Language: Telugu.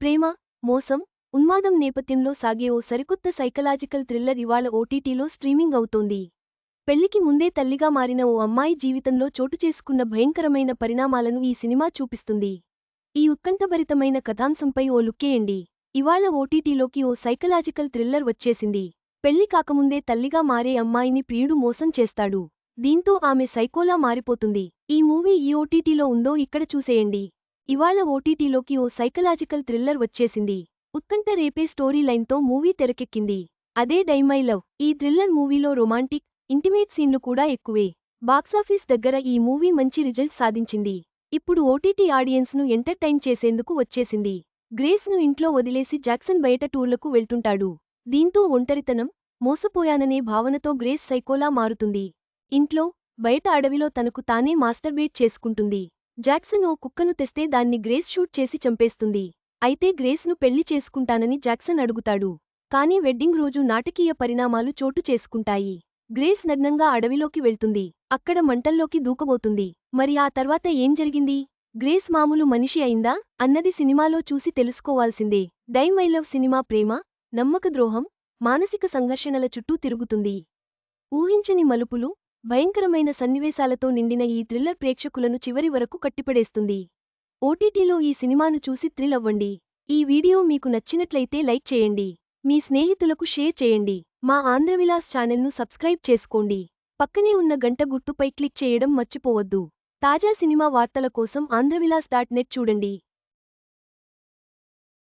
ప్రేమ మోసం ఉన్మాదం నేపథ్యంలో సాగే ఓ సరికొత్త సైకలాజికల్ థ్రిల్లర్ ఇవాళ ఓటీటీలో స్ట్రీమింగ్ అవుతోంది. పెళ్ళికి ముందే తల్లిగా మారిన ఓ అమ్మాయి జీవితంలో చోటు చేసుకున్న భయంకరమైన పరిణామాలను ఈ సినిమా చూపిస్తుంది. ఈ ఉత్కంఠభరితమైన కథాంశంపై ఓ లుక్కేయండి ఇవాళ ఓటీటీలోకి ఓ సైకలాజికల్ థ్రిల్లర్ వచ్చేసింది. పెళ్ళి కాకముందే తల్లిగా మారే అమ్మాయిని ప్రియుడు మోసం చేస్తాడు. దీంతో ఆమె సైకోలా మారిపోతుంది. ఈ మూవీ ఈ ఓటీటీలో ఉందో ఇక్కడ చూసేయండి. ఇవాళ ఓటీటీలోకి ఓ సైకలాజికల్ థ్రిల్లర్ వచ్చేసింది. ఉత్కంఠ రేపే స్టోరీ లైన్తో మూవీ తెరకెక్కింది. అదే డైమై లవ్. ఈ థ్రిల్లర్ మూవీలో రొమాంటిక్ ఇంటిమేట్ సీన్లు కూడా ఎక్కువే. బాక్సాఫీస్ దగ్గర ఈ మూవీ మంచి రిజల్ట్ సాధించింది. ఇప్పుడు ఓటీటీ ఆడియన్స్ను ఎంటర్టైన్ చేసేందుకు వచ్చేసింది. గ్రేస్ను ఇంట్లో వదిలేసి జాక్సన్ బయట టూర్లకు వెళ్తుంటాడు. దీంతో ఒంటరితనం మోసపోయాననే భావనతో గ్రేస్ సైకోలా మారుతుంది. ఇంట్లో బయట అడవిలో తనకు తానే మాస్టర్బేట్ చేసుకుంటుంది. జాక్సన్ ఓ కుక్కను తెస్తే దాన్ని గ్రేస్ షూట్ చేసి చంపేస్తుంది. అయితే గ్రేస్ను పెళ్ళి చేసుకుంటానని జాక్సన్ అడుగుతాడు. కానీ వెడ్డింగ్ రోజు నాటకీయ పరిణామాలు చోటు చేసుకుంటాయి. గ్రేస్ నగ్నంగా అడవిలోకి వెళ్తుంది. అక్కడ మంటల్లోకి దూకబోతుంది. మరి ఆ తర్వాత ఏం జరిగింది? గ్రేస్ మామూలు మనిషి అయిందా? అన్నది సినిమాలో చూసి తెలుసుకోవాల్సిందే. డైమ్ ఐ లవ్ సినిమా ప్రేమ నమ్మకద్రోహం మానసిక సంఘర్షణల చుట్టూ తిరుగుతుంది. ఊహించని మలుపులు భయంకరమైన సన్నివేశాలతో నిండిన ఈ థ్రిల్లర్ ప్రేక్షకులను చివరి వరకు కట్టిపడేస్తుంది. ఓటీటీలో ఈ సినిమాను చూసి థ్రిల్ అవ్వండి. ఈ వీడియో మీకు నచ్చినట్లయితే లైక్ చేయండి. మీ స్నేహితులకు షేర్ చేయండి. మా ఆంధ్రవిలాస్ ఛానల్ను సబ్స్క్రైబ్ చేసుకోండి. పక్కనే ఉన్న గంట గుర్తుపై క్లిక్ చేయడం మర్చిపోవద్దు. తాజా సినిమా వార్తల కోసం ఆంధ్రవిలాస్ డాట్ నెట్ చూడండి.